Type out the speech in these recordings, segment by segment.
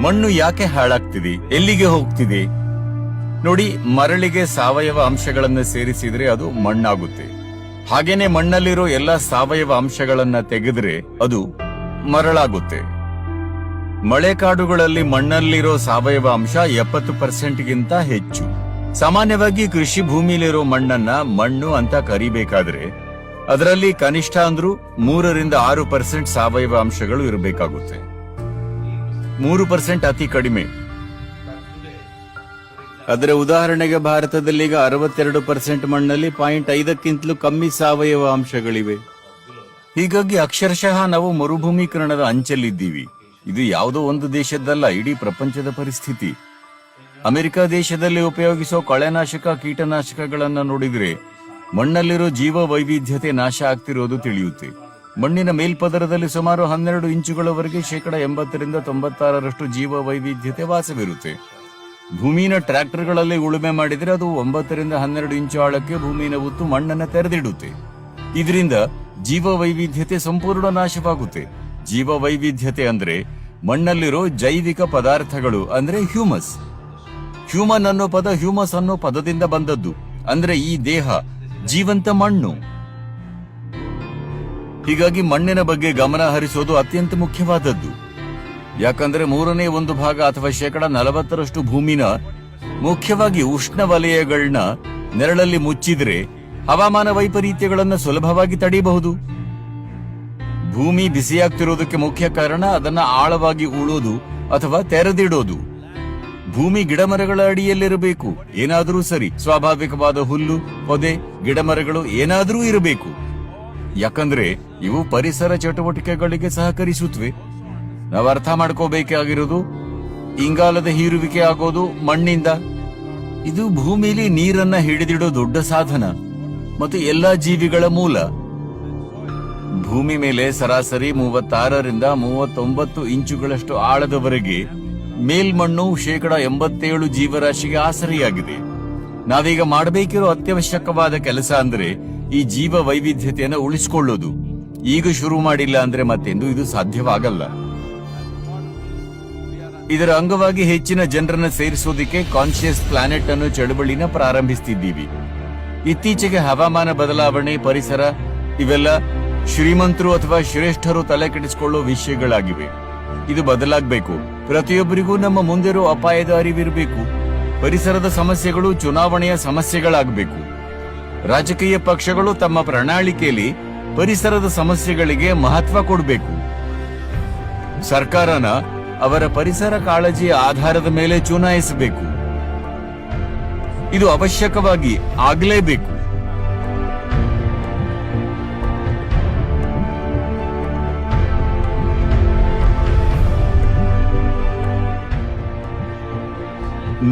ಮಣ್ಣು ಯಾಕೆ ಹಾಳಾಗ್ತಿದೆ? ಎಲ್ಲಿಗೆ ಹೋಗ್ತಿದೆ? ನೋಡಿ, ಮರಳಿಗೆ ಸಾವಯವ ಅಂಶಗಳನ್ನ ಸೇರಿಸಿದ್ರೆ ಅದು ಮಣ್ಣಾಗುತ್ತೆ. ಹಾಗೇನೆ ಮಣ್ಣಲ್ಲಿರೋ ಎಲ್ಲ ಸಾವಯವ ಅಂಶಗಳನ್ನ ತೆಗೆದ್ರೆ ಅದು ಮರಳಾಗುತ್ತೆ. ಮಳೆಕಾಡುಗಳಲ್ಲಿ ಮಣ್ಣಲ್ಲಿರೋ ಸಾವಯವ ಅಂಶ ಎಪ್ಪತ್ತು ಪರ್ಸೆಂಟ್ಗಿಂತ ಹೆಚ್ಚು. ಸಾಮಾನ್ಯವಾಗಿ ಕೃಷಿ ಭೂಮಿಲಿರೋ ಮಣ್ಣನ್ನ ಮಣ್ಣು ಅಂತ ಕರಿಬೇಕಾದ್ರೆ ಅದರಲ್ಲಿ ಕನಿಷ್ಠ ಅಂದ್ರೂ ಮೂರರಿಂದ ಆರು ಪರ್ಸೆಂಟ್ ಸಾವಯವ ಅಂಶಗಳು ಇರಬೇಕಾಗುತ್ತೆ. ಮೂರು ಪರ್ಸೆಂಟ್ ಅತಿ ಕಡಿಮೆ. ಅದರ ಉದಾಹರಣೆಗೆ ಭಾರತದಲ್ಲಿ ಈಗ ಅರವತ್ತೆರಡು ಪರ್ಸೆಂಟ್ ಮಣ್ಣಲ್ಲಿ ಪಾಯಿಂಟ್ ಐದಕ್ಕಿಂತಲೂ ಕಮ್ಮಿ ಸಾವಯವ ಅಂಶಗಳಿವೆ. ಹೀಗಾಗಿ ಅಕ್ಷರಶಃ ನಾವು ಮರುಭೂಮೀಕರಣದ ಅಂಚಲ್ಲಿದ್ದೀವಿ ಇದು ಯಾವುದೋ ಒಂದು ದೇಶದ್ದಲ್ಲ, ಇಡೀ ಪ್ರಪಂಚದ ಪರಿಸ್ಥಿತಿ. ಅಮೆರಿಕ ದೇಶದಲ್ಲಿ ಉಪಯೋಗಿಸೋ ಕಳೆನಾಶಕ ಕೀಟನಾಶಕಗಳನ್ನು ನೋಡಿದ್ರೆ ಮಣ್ಣಲ್ಲಿರೋ ಜೀವ ವೈವಿಧ್ಯತೆ ನಾಶ ಆಗ್ತಿರೋದು ತಿಳಿಯುತ್ತೆ. ಮಣ್ಣಿನ ಮೇಲ್ಪದರದಲ್ಲಿ ಸುಮಾರು ಹನ್ನೆರಡು ಇಂಚುಗಳವರೆಗೆ ಶೇಕಡ ಎಂಬತ್ತರಿಂದ ತೊಂಬತ್ತಾರರಷ್ಟು ಜೀವ ವೈವಿಧ್ಯತೆ ವಾಸವಿರುತ್ತೆ. ಭೂಮಿನ ಟ್ರ್ಯಾಕ್ಟರ್ಗಳಲ್ಲಿ ಉಳುಮೆ ಮಾಡಿದರೆ ಅದು ಒಂಬತ್ತರಿಂದ ಹನ್ನೆರಡು ಇಂಚು ಆಳಕ್ಕೆ ಭೂಮಿನ ಉತ್ತು ಮಣ್ಣನ್ನು ತೆರೆದಿಡುತ್ತೆ. ಇದರಿಂದ ಜೀವ ವೈವಿಧ್ಯತೆ ಸಂಪೂರ್ಣ ನಾಶವಾಗುತ್ತೆ. ಜೀವ ವೈವಿಧ್ಯತೆ ಅಂದ್ರೆ ಮಣ್ಣಲ್ಲಿರೋ ಜೈವಿಕ ಪದಾರ್ಥಗಳು ಅಂದ್ರೆ ಹ್ಯೂಮಸ್. ಹ್ಯೂಮನ್ ಅನ್ನೋ ಪದ ಹ್ಯೂಮಸ್ ಅನ್ನೋ ಪದದಿಂದ ಬಂದದ್ದು. ಅಂದ್ರೆ ಈ ದೇಹ, ಜೀವಂತ ಮಣ್ಣು. ಹೀಗಾಗಿ ಮಣ್ಣಿನ ಬಗ್ಗೆ ಗಮನ ಹರಿಸೋದು ಅತ್ಯಂತ ಮುಖ್ಯವಾದದ್ದು. ಯಾಕಂದ್ರೆ ಮೂರನೇ ಒಂದು ಭಾಗ ಅಥವಾ ಶೇಕಡ ನಲವತ್ತರಷ್ಟು ಭೂಮಿನ ಮುಖ್ಯವಾಗಿ ಉಷ್ಣ ವಲಯಗಳನ್ನ ನೆರಳಲ್ಲಿ ಮುಚ್ಚಿದ್ರೆ ಹವಾಮಾನ ವೈಪರೀತ್ಯಗಳನ್ನು ಸುಲಭವಾಗಿ ತಡೆಯಬಹುದು ಭೂಮಿ ಬಿಸಿಯಾಗ್ತಿರೋದಕ್ಕೆ ಮುಖ್ಯ ಕಾರಣ ಅದನ್ನ ಆಳವಾಗಿ ಉಳೋದು ಅಥವಾ ತೆರೆದಿಡೋದು. ಭೂಮಿ ಗಿಡಮರಗಳ ಅಡಿಯಲ್ಲಿರಬೇಕು. ಏನಾದರೂ ಸರಿ. ಸ್ವಾಭಾವಿಕವಾದ ಹುಲ್ಲು, ಪೊದೆ, ಗಿಡಮರಗಳು ಏನಾದರೂ ಇರಬೇಕು. ಯಾಕಂದ್ರೆ ಇವು ಪರಿಸರ ಚಟುವಟಿಕೆಗಳಿಗೆ ಸಹಕರಿಸುತ್ತವೆ ನಾವು ಅರ್ಥ ಮಾಡ್ಕೋಬೇಕಾಗಿರೋದು ಇಂಗಾಲದ ಹೀರುವಿಕೆ ಆಗೋದು ಮಣ್ಣಿಂದ. ಇದು ಭೂಮಿಲಿ ನೀರನ್ನ ಹಿಡಿದಿಡೋ ದೊಡ್ಡ ಸಾಧನ ಮತ್ತು ಎಲ್ಲಾ ಜೀವಿಗಳ ಮೂಲ. ಭೂಮಿ ಮೇಲೆ ಸರಾಸರಿ ಮೂವತ್ತಾರರಿಂದ ಮೂವತ್ತೊಂಬತ್ತು ಇಂಚುಗಳಷ್ಟು ಆಳದವರೆಗೆ ಮೇಲ್ಮಣ್ಣು ಶೇಕಡ ಎಂಬತ್ತೇಳು ಜೀವರಾಶಿಗೆ ಆಸರಿಯಾಗಿದೆ. ನಾವೀಗ ಮಾಡಬೇಕಿರೋ ಅತ್ಯವಶ್ಯಕವಾದ ಕೆಲಸ ಅಂದ್ರೆ ಈ ಜೀವ ವೈವಿಧ್ಯತೆಯನ್ನು ಉಳಿಸಿಕೊಳ್ಳೋದು. ಈಗ ಶುರು ಮಾಡಿಲ್ಲ ಅಂದ್ರೆ ಮತ್ತೆಂದು ಇದು ಸಾಧ್ಯವಾಗಲ್ಲ. ಇದರ ಅಂಗವಾಗಿ ಹೆಚ್ಚಿನ ಜನರನ್ನ ಸೇರಿಸೋದಿಕ್ಕೆ ಕಾನ್ಶಿಯಸ್ ಪ್ಲಾನೆಟ್ ಅನ್ನು ಚಳವಳಿನ ಪ್ರಾರಂಭಿಸ್ತಿದ್ದೀವಿ. ಇತ್ತೀಚೆಗೆ ಹವಾಮಾನ ಬದಲಾವಣೆ, ಪರಿಸರ ಇವೆಲ್ಲ ಶ್ರೀಮಂತರು ಅಥವಾ ಶ್ರೇಷ್ಠರು ತಲೆ ಕೆಡಿಸಿಕೊಳ್ಳೋ ವಿಷಯಗಳಾಗಿವೆ. ಇದು ಬದಲಾಗಬೇಕು. ಪ್ರತಿಯೊಬ್ಬರಿಗೂ ನಮ್ಮ ಮುಂದಿರೋ ಅಪಾಯದ ಅರಿವಿರಬೇಕು. ಪರಿಸರದ ಸಮಸ್ಯೆಗಳು ಚುನಾವಣೆಯ ಸಮಸ್ಯೆಗಳಾಗಬೇಕು. ರಾಜಕೀಯ ಪಕ್ಷಗಳು ತಮ್ಮ ಪ್ರಣಾಳಿಕೆಯಲ್ಲಿ ಪರಿಸರದ ಸಮಸ್ಯೆಗಳಿಗೆ ಮಹತ್ವ ಕೊಡಬೇಕು. ಸರ್ಕಾರನ ಅವರ ಪರಿಸರ ಕಾಳಜಿಯ ಆಧಾರದ ಮೇಲೆ ಚುನಾಯಿಸಬೇಕು. ಇದು ಅವಶ್ಯಕವಾಗಿ ಆಗಲೇಬೇಕು.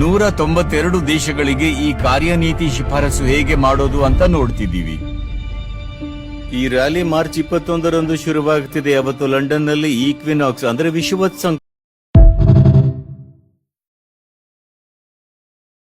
ನೂರ ತೊಂಬತ್ತೆರಡು ದೇಶಗಳಿಗೆ ಈ ಕಾರ್ಯನೀತಿ ಶಿಫಾರಸು ಹೇಗೆ ಮಾಡೋದು ಅಂತ ನೋಡ್ತಿದ್ದೀವಿ. ಈ ರ್ಯಾಲಿ ಮಾರ್ಚ್ ಇಪ್ಪತ್ತೊಂದರಂದು ಶುರುವಾಗುತ್ತಿದೆ ಅವತ್ತು ಲಂಡನ್ನಲ್ಲಿ ಈಕ್ವಿನಾಕ್ಸ್, ಅಂದ್ರೆ ವಿಶ್ವವತ್